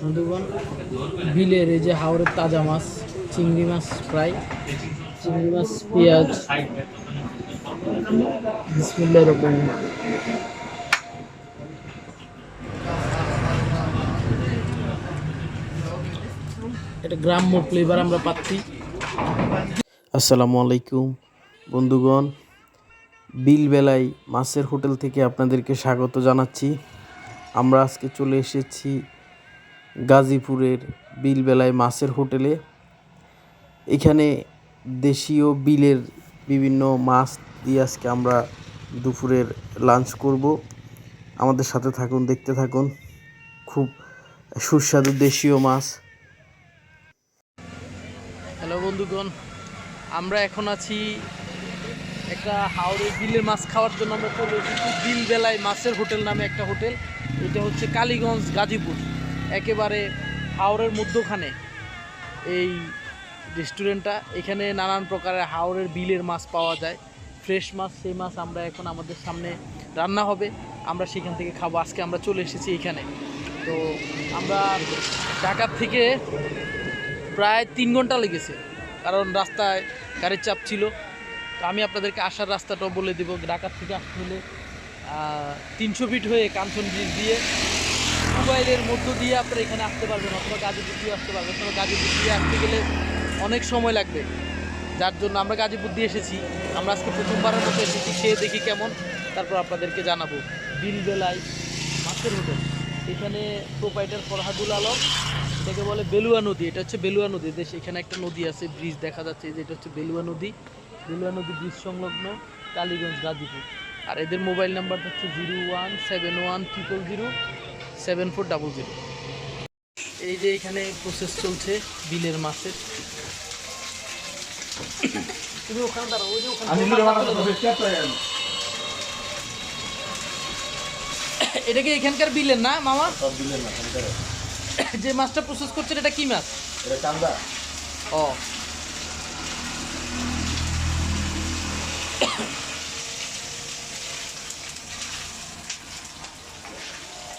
বন্ধুগণ, বিলের এই যে হাওড়ের তাজা মাছ, চিংড়ি মাছ ফ্রাই চিংড়ি মাছ, পেঁয়াজ বিসমিল্লাহ এরকম এটা গ্রাম্য ফ্লেভার আমরা পাচ্ছি। আসসালামু আলাইকুম বন্ধুগণ বিল বিলবেলায় মাছের হোটেল থেকে আপনাদেরকে স্বাগত জানাচ্ছি। আমরা আজকে চলে এসেছি গাজীপুরের বিলবেলায় মাছের হোটেলে। এখানে দেশীয় বিলের বিভিন্ন মাছ দিয়ে আজকে আমরা দুপুরের লাঞ্চ করব। আমাদের সাথে থাকুন, দেখতে থাকুন। খুব সুস্বাদু দেশীয় মাছ। হ্যালো বন্ধুগণ, আমরা এখন আছি একটা হাওড়ে বিলের মাছ খাওয়ার জন্য আমরা চলে এসেছি বিল বেলায় মাছের হোটেল নামে একটা হোটেল। এটা হচ্ছে কালীগঞ্জ গাজীপুর। একেবারে হাওড়ের মধ্যখানে এই রেস্টুরেন্টটা। এখানে নানান প্রকারের হাওড়ের বিলের মাছ পাওয়া যায়। ফ্রেশ মাছ, সেই মাছ আমরা এখন আমাদের সামনে রান্না হবে। আমরা সেখান থেকে খাব। আজকে আমরা চলে এসেছি এখানে। তো আমরা ঢাকার থেকে প্রায় তিন ঘণ্টা লেগেছে। কারণ রাস্তায় গাড়ির চাপ ছিল। তো আমি আপনাদেরকে আসার রাস্তাটাও বলে দেবো। ঢাকার থেকে আসতে হলে তিনশো ফিট হয়ে কাঞ্চন ব্রিজ দিয়ে মোবাইলের মধ্য দিয়ে আপনারা এখানে আসতে পারবেন, অথবা গাজীপুর দিয়ে আসতে পারবেন। অথবা গাজীপুর দিয়ে আসতে গেলে অনেক সময় লাগবে। যার জন্য আমরা গাজীপুর দিয়ে এসেছি। আমরা আজকে প্রথমবারের মতো এসেছি খেয়ে দেখি কেমন। তারপর আপনাদেরকে জানাব। বিলবেলায় মাছের হোটেল। এখানে প্রোপাইটার ফরহাদুল আলম, এটাকে বলে বেলুয়া নদী। এটা হচ্ছে বেলুয়া নদী। দেশ, এখানে একটা নদী আছে, ব্রিজ দেখা যাচ্ছে। যে এটা হচ্ছে বেলুয়া নদী। বেলুয়া নদী ব্রিজ সংলগ্ন কালীগঞ্জ, গাজীপুর। আর এদের মোবাইল নাম্বারটা হচ্ছে zero one seven one triple zero seven four double zero. এই যে এখানে প্রসেস চলছে বিলের মাছের। তুমি ওখানে দাঁড়াও ওই যে ওখানে এটা কি এখানকার বিলের না মামা? যে মাছটা প্রসেস করছেন এটা কি মাছ? ও।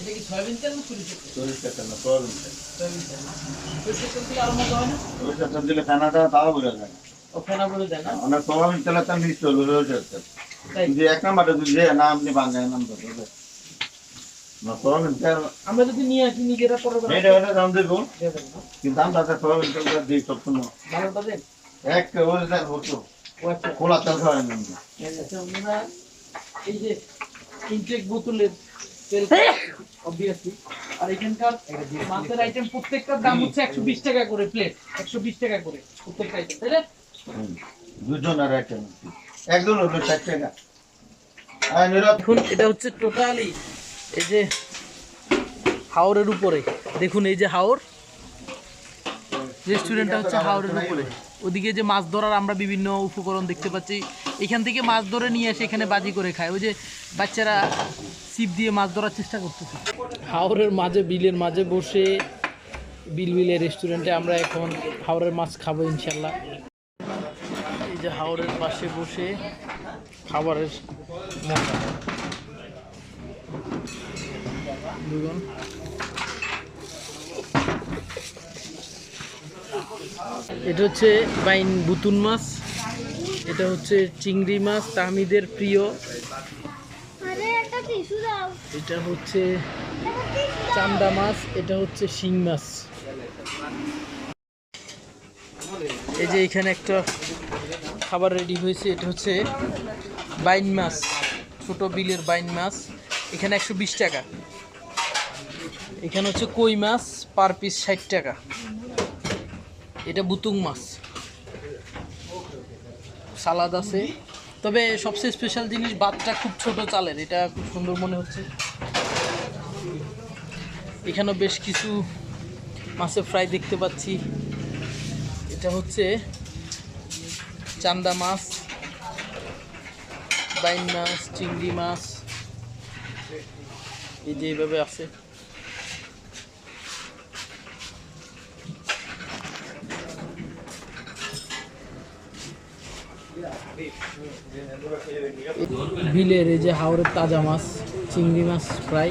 এটা কি সয়াবিন তেল না সরিষার তেল? সয়াবিন তেল। না? সরিষার তেল দিলে আরও মজা হয় না? ও ফেনা করে দেয় না? তাই? এক নাম্বারটা যদি না আপনি বাঙ্গায় নাম্বার না সোয়াবিন তেল আমরা যদি নিয়ে আসি নিজেরা পরে এটা এটা দাম দেবো? কিন্তু দাম তাতে সোয়াবিন তেলটা দিই সবসময় ভালোটা দেন। এক ওই হতো। ও আচ্ছা। খোলা তেল খাওয়াই না এই যে, যে ইনটেক বোতলের তেল অবভিয়াসলি আর এখানকার মাছের আইটেম প্রত্যেকটার দাম হচ্ছে একশো বিশ টাকা করে প্লেট একশো বিশ টাকা করে প্রত্যেকটা আইটেম তাই না? দুজন আর একজন। হলো ষাট টাকা। দেখুন এটা হচ্ছে টোটালি এই যে হাওরের উপরে। দেখুন এই যে হাওর। রেস্টুরেন্টটা হচ্ছে হাওরের উপরে। ওদিকে যে মাছ ধরার আমরা বিভিন্ন উপকরণ দেখতে পাচ্ছি। এখান থেকে মাছ ধরে নিয়ে এসে এখানে বাজি করে খায়। ওই যে বাচ্চারা ছিপ দিয়ে মাছ ধরার চেষ্টা করতেছে। হাওরের মাঝে, বিলের মাঝে বসে বিল বিলের রেস্টুরেন্টে আমরা এখন হাওরের মাছ খাব ইনশাল্লাহ এই যে হাওরের পাশে বসে খাবারের এটা হচ্ছে বাইন বুতুন মাছ। এটা হচ্ছে চিংড়ি মাছ তাহমিদের প্রিয়। এটা হচ্ছে চান্দা মাছ এটা হচ্ছে শিং মাছ। এই যে এখানে একটা খাবার রেডি হয়েছে এটা হচ্ছে বাইন মাছ ছোট বিলের বাইন মাছ। এখানে একশো বিশ টাকা। এখানে হচ্ছে কই মাছ পার পিস ষাট টাকা। এটা বুতুং মাছ। সালাদ আছে। তবে সবচেয়ে স্পেশাল জিনিস ভাতটা খুব ছোট চালের, এটা খুব সুন্দর মনে হচ্ছে। এখানেও বেশ কিছু মাছের ফ্রাই দেখতে পাচ্ছি। এটা হচ্ছে চান্দা মাছ, বাইন মাছ, চিংড়ি মাছ। এই যে এইভাবে আছে। বিলের এই যে হাওড়ের তাজা মাছ, চিংড়ি মাছ ফ্রাই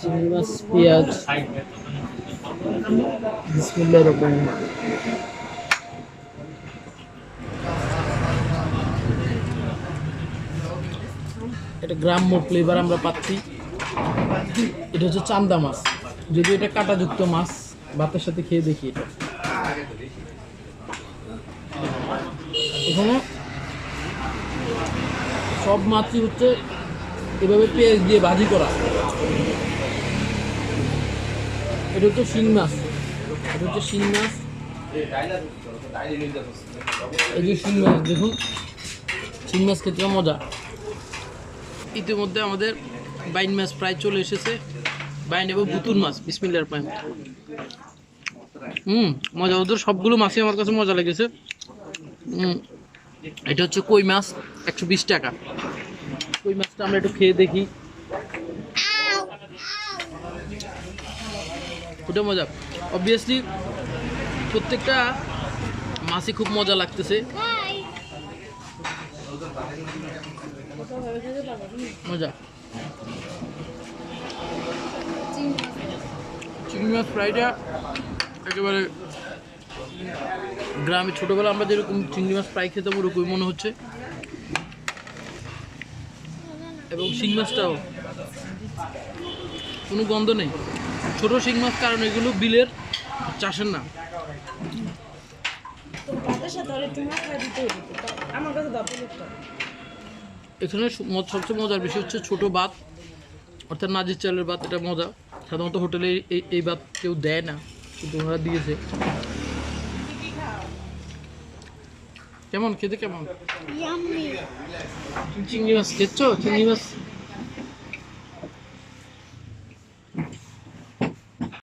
চিংড়ি মাছ, পেঁয়াজ রহমানির রহিম। এটা গ্রাম্য ফ্লেভার আমরা পাচ্ছি। এটা হচ্ছে চান্দা মাছ। যদিও এটা কাঁটাযুক্ত মাছ, ভাতের সাথে খেয়ে দেখি এটা। এখানে সব মাছই হচ্ছে এভাবে পেঁয়াজ দিয়ে ভাজি করা। এটা হচ্ছে শিং মাছ। এটা হচ্ছে শিং মাছ। এই যে শিং মাছ, দেখুন। শিং মাছ খেতে মজা। ইতিমধ্যে আমাদের বাইন মাছ প্রায় চলে এসেছে। বাইন এবং বুতুর মাছ বিসমিল্লার পায় হুম মজা ওদের সবগুলো মাছই আমার কাছে মজা লেগেছে। হুম। এটা হচ্ছে কই মাছ? একশো বিশ টাকা। কই মাছটা আমরা একটু খেয়ে দেখি। ওটা মজা। অবভিয়াসলি প্রত্যেকটা মাছই খুব মজা লাগতেছে। মজা। চিংড়ি মাছ, ফ্রাইটা একেবারে গ্রামে ছোটোবেলা আমরা যেরকম চিংড়ি মাছ ফ্রাই খেতাম, ওরকমই মনে হচ্ছে। এবং শিং মাছটাও। কোনো গন্ধ নেই। ছোট শিং মাছ, কারণ এগুলো বিলের, চাষের না। এখানে সবচেয়ে মজার বিষয় হচ্ছে ছোট ভাত অর্থাৎ নাজির চালের ভাত এটা মজা। সাধারণত হোটেলে এই এই ভাত কেউ দেয় না, কিন্তু ওনারা দিয়েছে। কেমন খেতে কেমন? চিংড়ি মাছ খেয়েছো? চিংড়ি মাছ